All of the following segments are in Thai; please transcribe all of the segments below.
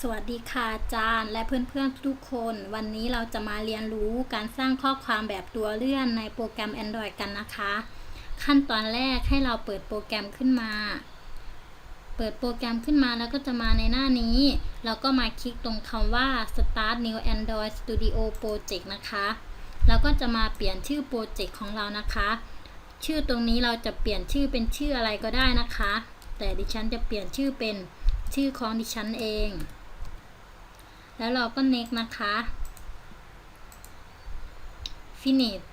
สวัสดีค่ะอาจารย์ และเพื่อนๆทุกคน วันนี้เราจะมาเรียนรู้การสร้างข้อความแบบตัวเลื่อนในโปรแกรม Android กันนะคะ ขั้นตอนแรกให้เราเปิดโปรแกรมขึ้นมา เปิดโปรแกรมขึ้นมาแล้วก็จะมาในหน้านี้ เราก็มาคลิกตรงคำว่า Start New Android Studio Project นะคะแล้วก็จะมาเปลี่ยนชื่อโปรเจกต์ของเรานะคะ ชื่อตรงนี้เราจะเปลี่ยนชื่อเป็นชื่ออะไรก็ได้นะคะ แต่ดิฉันจะเปลี่ยนชื่อเป็น ชื่อของดิฉันเอง แล้วเราก็ next นะคะ finish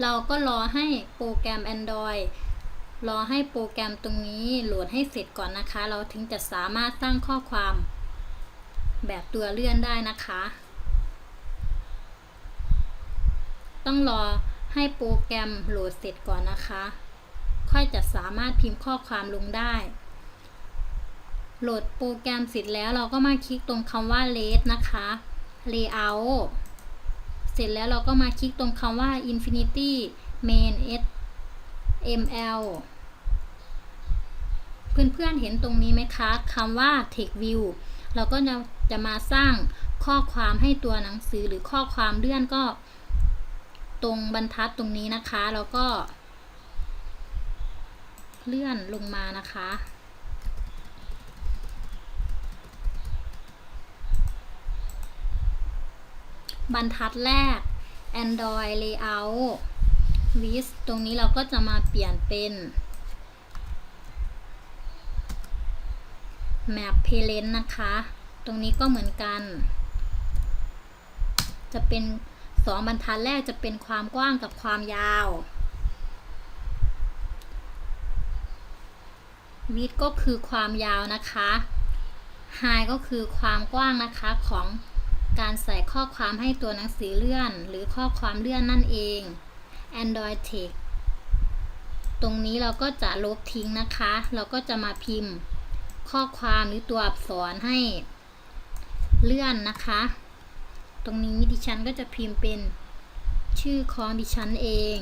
เราก็รอให้โปรแกรม Android รอให้โปรแกรมตรงนี้โหลดให้เสร็จก่อนนะคะ เราถึงจะสามารถสร้างข้อความแบบตัวเลื่อนได้นะคะ ต้องรอให้โปรแกรมโหลดเสร็จก่อนนะคะ ค่อยจะสามารถพิมพ์ข้อความลงได้ โหลดโปรแกรมเสร็จแล้วเราก็มาคลิกตรงคำว่า Let นะคะ Layout เสร็จแล้วเราก็มาคลิกตรงคำว่า Infinity Main HTML เพื่อนๆเห็นตรงนี้ไหมคะคำว่า Text View เราก็จะจะมาสร้างข้อความให้ตัวหนังสือหรือข้อความเลื่อนก็ ตรงบรรทัดตรงนี้นะคะ แล้วก็ เลื่อนลงมานะคะ บรรทัดแรก Android Layout w i z ตรงนี้เราก็จะมาเปลี่ยนเป็น Map Parent นะคะ ตรงนี้ก็เหมือนกัน จะเป็นสองบรรทัดแรกจะเป็นความกว้างกับความยาววิดก็คือความยาวนะคะ High ก็คือความกว้างนะคะของ การใส่ข้อความให้ตัวหนังสือเลื่อน หรือข้อความเลื่อนนั่นเอง Android Text ตรงนี้เราก็จะลบทิ้งนะคะ เราก็จะมาพิมพ์ ข้อความหรือตัวอักษรให้ เลื่อนนะคะ ตรงนี้ดิฉันก็จะพิมพ์เป็นชื่อของดิฉันเอง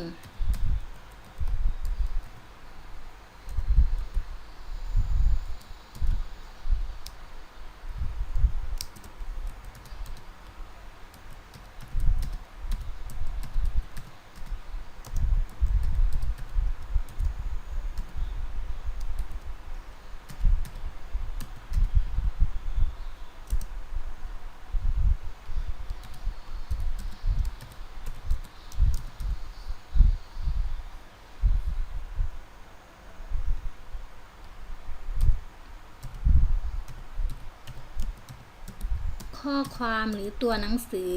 ข้อความหรือตัวหนังสือ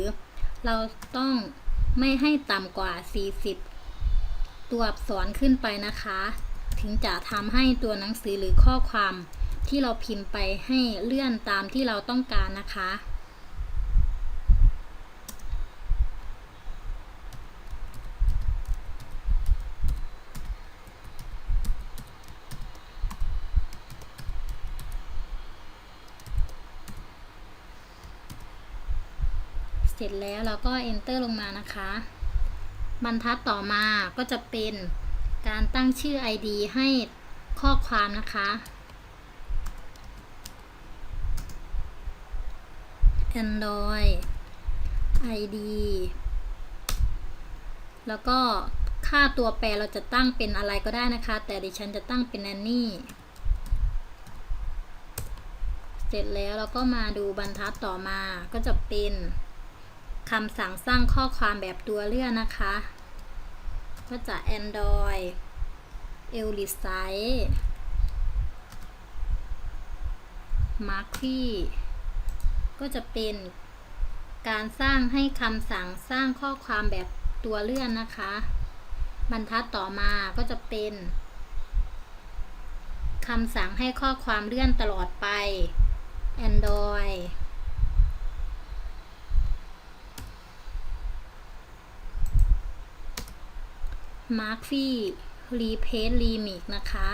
เราต้องไม่ให้ต่ำกว่า 40 ตัวอักษรขึ้นไปนะคะ ถึงจะทำให้ตัวหนังสือหรือข้อความที่เราพิมพ์ไปให้เลื่อนตามที่เราต้องการนะคะ เสร็จแล้วเราก็ enter ลงมานะคะ บรรทัดต่อมาก็จะเป็นการตั้งชื่อ ID ให้ข้อความนะคะ Android ID แล้วก็ค่าตัวแปรเราจะตั้งเป็นอะไรก็ได้นะคะ แต่ดิฉันจะตั้งเป็น Nanny เสร็จแล้วเราก็มาดูบรรทัดต่อมาก็จะเป็น คำสั่งสร้างข้อความแบบตัวเลื่อนนะคะ ก็จะ Android e l i s i t e m a r k y ก็จะเป็นการสร้างให้คำสั่งสร้างข้อความแบบตัวเลื่อนนะคะ บรรทัดต่อมาก็จะเป็นคำสั่งให้ข้อความเลื่อนตลอดไป Android Mark f e Replace Remix นะคะ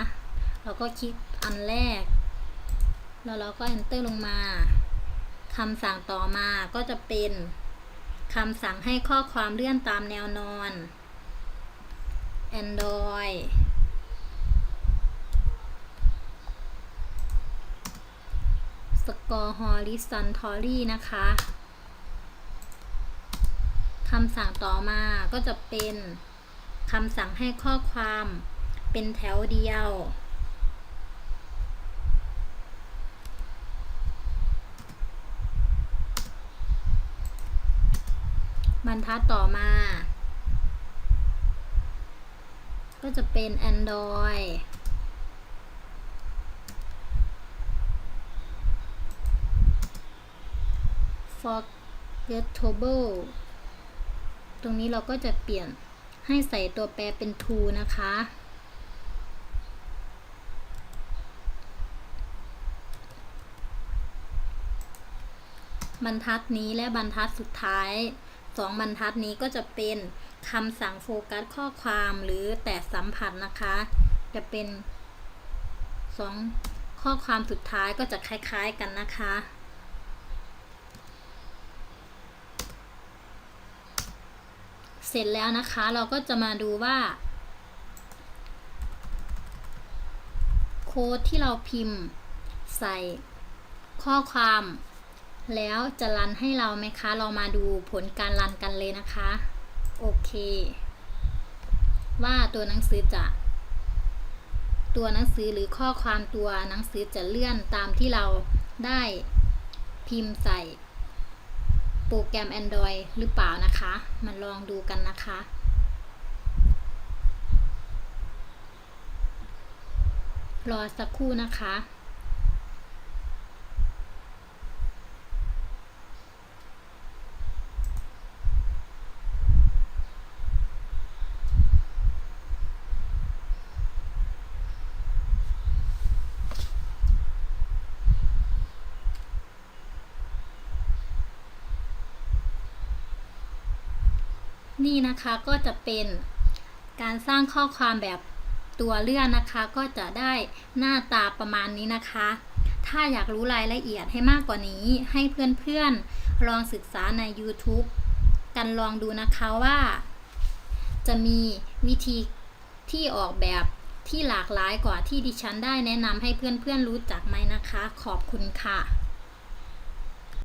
เราก็คลิกอันแรก แล้วเราก็ enter ลงมาคำสั่งต่อมาก็จะเป็นคำสั่งให้ข้อความเลื่อนตามแนวนอน Android ส score horizontally นะคะคำสั่งต่อมาก็จะเป็น คำสั่งให้ข้อความเป็นแถวเดียว บรรทัดต่อมา ก็จะเป็น Android forgettable ตรงนี้เราก็จะเปลี่ยน ให้ใส่ตัวแปรเป็น to นะคะ บรรทัดนี้และบรรทัดสุดท้ายสองบรรทัดนี้ก็จะเป็นคำสั่งโฟกัสข้อความหรือแตะสัมผัสนะคะ จะเป็นสองข้อความสุดท้ายก็จะคล้าย ๆกันนะคะ เสร็จแล้วนะคะ เราก็จะมาดูว่า โค้ดที่เราพิมพ์ใส่ข้อความ แล้วจะรันให้เราไหมคะ เรามาดูผลการรันกันเลยนะคะ โอเค ว่าตัวหนังสือจะ ตัวหนังสือหรือข้อความตัวหนังสือจะเลื่อนตามที่เราได้พิมพ์ใส่ โปรแกรม Android หรือเปล่านะคะ มาลองดูกันนะคะ รอสักครู่นะคะ นี่นะคะก็จะเป็นการสร้างข้อความแบบตัวเลื่อนนะคะ ก็จะได้หน้าตาประมาณนี้นะคะ ถ้าอยากรู้รายละเอียดให้มากกว่านี้ให้เพื่อนๆลองศึกษาใน YouTube กันลองดูนะคะว่า จะมีวิธีที่ออกแบบที่หลากหลายกว่าที่ดิฉันได้แนะนำให้เพื่อนๆรู้จักไหมนะคะ ขอบคุณค่ะ